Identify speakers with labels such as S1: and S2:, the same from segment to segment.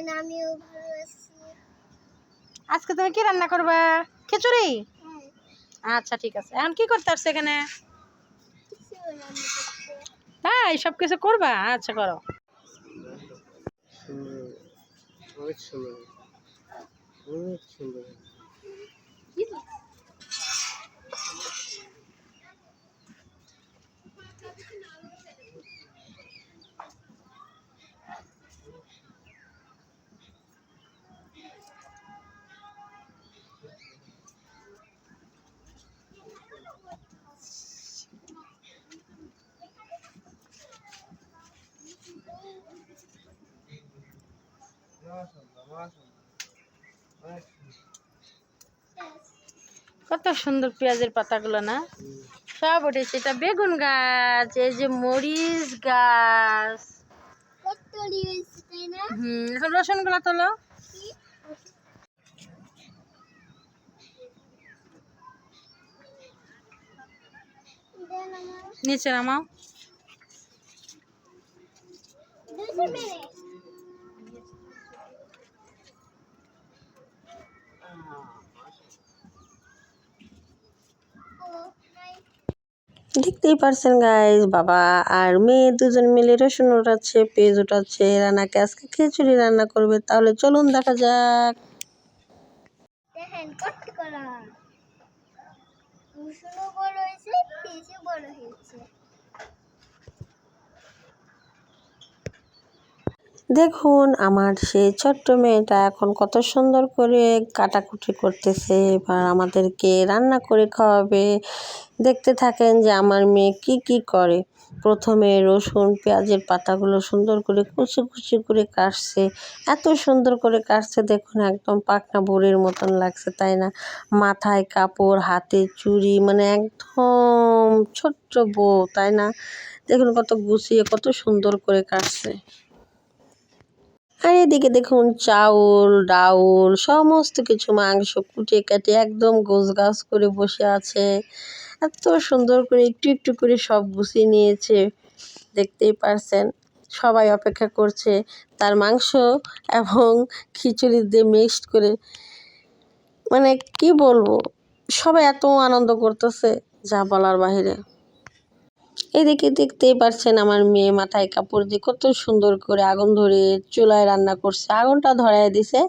S1: আছেন আমিও ভালো আছি।
S2: আজকে তুমি কি রান্না করবা? খিচুড়ি?
S1: হ্যাঁ।
S2: আচ্ছা ঠিক আছে। এখন কি করতে পারছ এখানে?
S1: তাই
S2: হ্যাঁ সব কিছু করবা? আচ্ছা করো।
S3: অনেক সুন্দর। অনেক সুন্দর।
S2: কত সুন্দর পেঁয়াজের পাতাগুলো না? সব উঠেছে। এটা বেগুন গাছ, এই যে মরিচ গাছ। হুম, এখন রসুনগুলো তোলো।
S1: দেন আমার
S2: নিচে নামাও
S4: দেখতেই পারছেন গাইজ বাবা আর মেয়ে দুজন মিলে রসুন উঠাচ্ছে পেঁয়াজ উঠাচ্ছে রান্নাকে আজকে খিচুড়ি রান্না করবে, তাহলে চলুন দেখা যাক
S1: কত করা রসুনও বড় হয়েছে পেঁয়াজও বড় হয়েছে
S4: দেখুন, আমার সেই ছোট্ট মেয়েটা এখন কত সুন্দর করে কাটাকুটি করতেছে, এবার আমাদেরকে রান্না করে খাওয়াবে। দেখতে থাকেন যে আমার মেয়ে কি কি করে। প্রথমে রসুন, পেঁয়াজের পাতাগুলো সুন্দর করে কুচি কুচি করে কাটছে। এত সুন্দর করে কাটছে, দেখুন একদম পাকনা বুড়ির মতন লাগছে, তাই না? মাথায় কাপড়, হাতে চুড়ি মানে একদম ছোট্ট বউ, তাই না? দেখুন কত গুছিয়ে, কত সুন্দর করে কাটছে। আর এদিকে দেখুন চাউল, ডাউল, সমস্ত কিছু মাংস কুটে কাটে একদম গোছগাছ করে বসে আছে। এত সুন্দর করে একটু একটু করে সব গুছিয়ে নিয়েছে, দেখতেই পারছেন। সবাই অপেক্ষা করছে তার মাংস এবং খিচুড়ি দিয়ে মিক্সড করে। মানে কি বলব, সবাই এত আনন্দ করতেছে যা বলার বাহিরে। এদিকে দেখতেই পারছেন আমার মেয়ে মাথায় কাপড় দিয়ে কত সুন্দর করে আগুন ধরে চুলায় রান্না করছে, আগুনটা ধরায় দিছে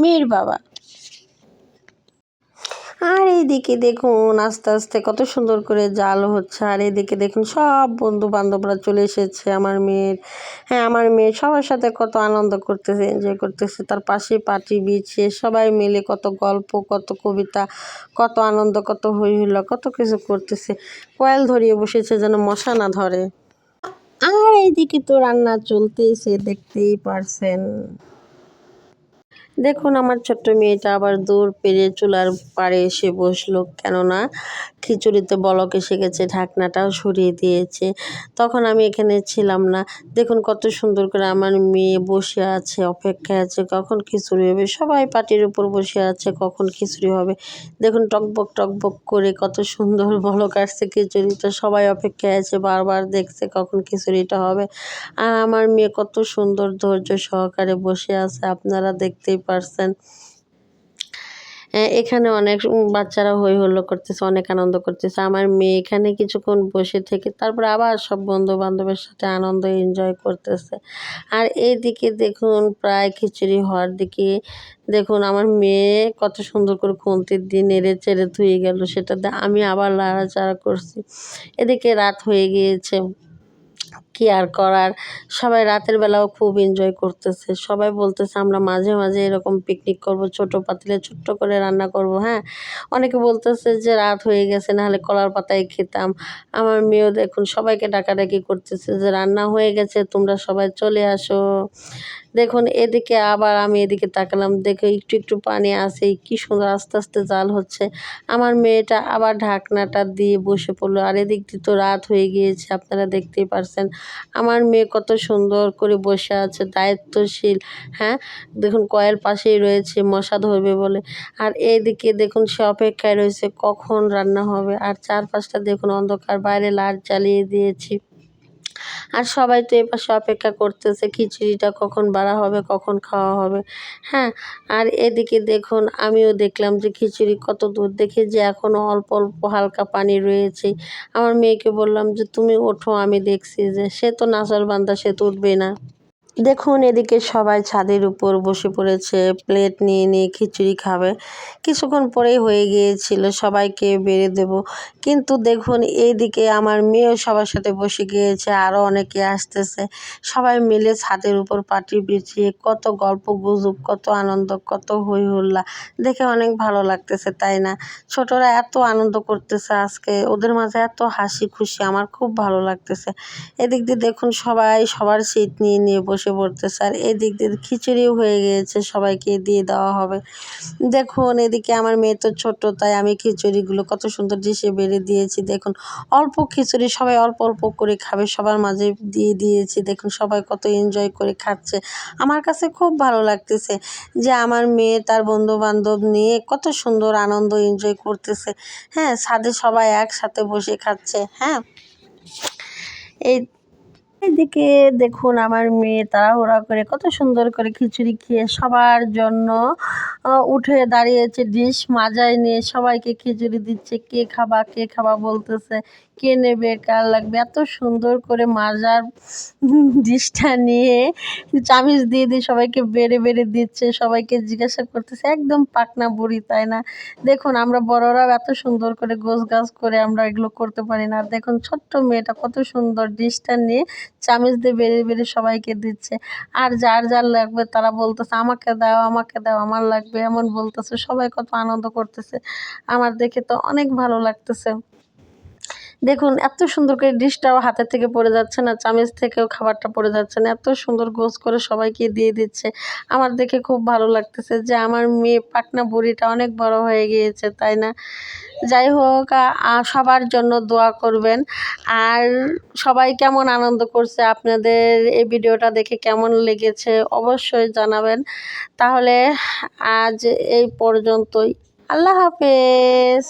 S4: মেয়ের বাবা। আর এইদিকে দেখুন, আস্তে আস্তে কত সুন্দর করে জাল হচ্ছে। আর এদিকে দেখুন, সব বন্ধু বান্ধবরা চলে এসেছে, আমার মেয়ের। হ্যাঁ আমার মেয়ে সবার সাথে কত আনন্দ করতেছে এনজয় করতেছে। তার পাশে পাটি বিছিয়ে সবাই মিলে কত গল্প, কত কবিতা, কত আনন্দ, কত হই হুল্লা কত কিছু করতেছে। কয়েল ধরিয়ে বসেছে যেন মশা না ধরে। আর এইদিকে তো রান্না চলতেইছে দেখতেই পারছেন। দেখুন, আমার ছোট্ট মেয়েটা আবার দূর পেরিয়ে চুলার পাড়ে এসে বসল। কেননা খিচুড়িতে বলক এসে গেছে, ঢাকনাটাও সরিয়ে দিয়েছে। তখন আমি এখানে ছিলাম না। দেখুন, কত সুন্দর করে আমার মেয়ে বসে আছে, অপেক্ষায় আছে। কখন খিচুড়ি হবে? সবাই পাটির উপর বসে আছে, কখন খিচুড়ি হবে? দেখুন, টকবক টকবক করে কত সুন্দর বলক আসছে খিচুড়িটা। সবাই অপেক্ষায় আছে, বারবার দেখছে কখন খিচুড়িটা হবে। আর আমার মেয়ে কত সুন্দর ধৈর্য সহকারে বসে আছে। আপনারা দেখতেই পারছেন। এখানে অনেক বাচ্চারা হই হল্লো করতেছে, অনেক আনন্দ করতেছে। আমার মেয়ে এখানে কিছুক্ষণ বসে থেকে, তারপরে আবার সব বন্ধু বান্ধবের সাথে আনন্দ এনজয় করতেছে। আর এইদিকে দেখুন, প্রায় খিচুড়ি হওয়ার দিকে, দেখুন আমার মেয়ে কত সুন্দর করে খুন্তির দিয়ে নেড়ে চেড়ে ধুয়ে গেল সেটাতে আমি আবার লাড়াচাড়া করছি। এদিকে রাত হয়ে গিয়েছে। কি আর করার? সবাই রাতের বেলাও খুব এনজয় করতেছে। সবাই বলতেছে, আমরা মাঝে মাঝে এরকম পিকনিক করব, ছোট পাতিলে ছোট্ট করে রান্না করব। হ্যাঁ অনেকে বলতেছে যে, রাত হয়ে গেছে, নাহলে কলার পাতায় খেতাম। আমার মেয়েও দেখুন, সবাইকে ডাকাডাকি করতেছে যে, রান্না হয়ে গেছে, তোমরা সবাই চলে আসো। দেখুন, এদিকে আবার আমি এদিকে তাকালাম, দেখে একটু একটু পানি আসে কি সুন্দর আস্তে আস্তে জাল হচ্ছে। আমার মেয়েটা আবার ঢাকনাটা দিয়ে বসে পড়ল, আর এদিক দিয়ে তো রাত হয়ে গিয়েছে, আপনারা দেখতেই পারছেন। আমার মেয়ে কত সুন্দর করে বসে আছে, দায়িত্বশীল হ্যাঁ? দেখুন কয়েল পাশেই রয়েছে, মশা ধরবে বলে। আর এইদিকে দেখুন সে অপেক্ষায় রয়েছে, কখন রান্না হবে? আর চারপাশটা দেখুন অন্ধকার, বাইরে লাইট জ্বালিয়ে দিয়েছি। আর সবাই তো এপাশে অপেক্ষা করতেছে, খিচুড়িটা কখন বাড়া হবে, কখন খাওয়া হবে। হ্যাঁ আর এদিকে দেখুন, আমিও দেখলাম যে খিচুড়ি কত দূর দেখে যে এখনও অল্প অল্প হালকা পানি রয়েছে। আমার মেয়েকে বললাম যে, তুমি ওঠো, আমি দেখছি যে, সে তো নাচার বান্দা, সে তো উঠবে না। দেখুন, এদিকে সবাই ছাদের উপর বসে পড়েছে, প্লেট নিয়ে নিয়ে খিচুড়ি খাবে। কিছুক্ষণ পরেই হয়ে গিয়েছিল সবাইকে বেড়ে দেব। কিন্তু দেখুন, এইদিকে আমার মেয়েও সবার সাথে বসে গিয়েছে আরও অনেকে আসতেছে। সবাই মিলে ছাদের উপর পাটি বিছিয়ে কত গল্প গুজব, কত আনন্দ, কত হই হুল্লা দেখে অনেক ভালো লাগতেছে, তাই না? ছোটরা এত আনন্দ করতেছে আজকে, ওদের মাঝে এত হাসি খুশি, আমার খুব ভালো লাগতেছে। এদিক দিয়ে দেখুন সবাই সবার সিট নিয়ে নিয়ে বসে পড়তেছে আর এদিক দিয়ে খিচুড়িও হয়ে গিয়েছে, সবাইকে দিয়ে দেওয়া হবে। দেখুন, এদিকে আমার মেয়ে তো ছোট, তাই আমি খিচুড়িগুলো কত সুন্দর ডিশে বেড়ে দিয়েছি। দেখুন, অল্প খিচুড়ি, সবাই অল্প অল্প করে খাবে, সবার মাঝে দিয়ে দিয়েছি। দেখুন, সবাই কত এনজয় করে খাচ্ছে। আমার কাছে খুব ভালো লাগতেছে যে আমার মেয়ে তার বন্ধু বান্ধব নিয়ে কত সুন্দর আনন্দ এনজয় করতেছে। হ্যাঁ ছাদে সবাই একসাথে বসে খাচ্ছে হ্যাঁ। এই এদিকে দেখুন আমার মেয়ে তাড়াহুড়া করে কত সুন্দর করে খিচুড়ি খেয়ে সবার জন্য উঠে দাঁড়িয়েছে ডিশ মাজায় নিয়ে সবাইকে খিচুড়ি দিচ্ছে, কে খাবা কে খাবা বলতেছে। কে নেবে, কার লাগবে? এত সুন্দর করে মাজার ডিশটা নিয়ে চামিচ দিয়ে দিয়ে সবাইকে বেড়ে বেড়ে দিচ্ছে, সবাইকে জিজ্ঞাসা করতেছে, একদম পাকনা বুড়ি, তাই না? দেখুন, আমরা বড়রাও এত সুন্দর করে গোছ গাছ করে আমরা এগুলো করতে পারি না। আর দেখুন, ছোট্ট মেয়েটা কত সুন্দর ডিশটা নিয়ে চামিচ দিয়ে বেড়ে বেড়ে সবাইকে দিচ্ছে। আর যার যার লাগবে, তারা বলতেছে, আমাকে দাও আমাকে দাও, আমার লাগবে। এমন বলতেছে, সবাই কত আনন্দ করতেছে। আমার দেখে তো অনেক ভালো লাগতেছে। দেখুন, এত সুন্দর করে ডিশটাও হাতের থেকে পড়ে যাচ্ছে না, চামচ থেকেও খাবারটা পড়ে যাচ্ছে না, এত সুন্দর গোছ করে সবাইকে দিয়ে দিচ্ছে। আমার দেখে খুব ভালো লাগতেছে যে আমার মেয়ে পাকনা বুড়িটা অনেক বড় হয়ে গিয়েছে, তাই না? যাই হোক সবার জন্য দোয়া করবেন। আর সবাই কেমন আনন্দ করছে, আপনাদের এই ভিডিওটা দেখে কেমন লেগেছে অবশ্যই জানাবেন। তাহলে আজ এই পর্যন্তই। আল্লাহ হাফেজ।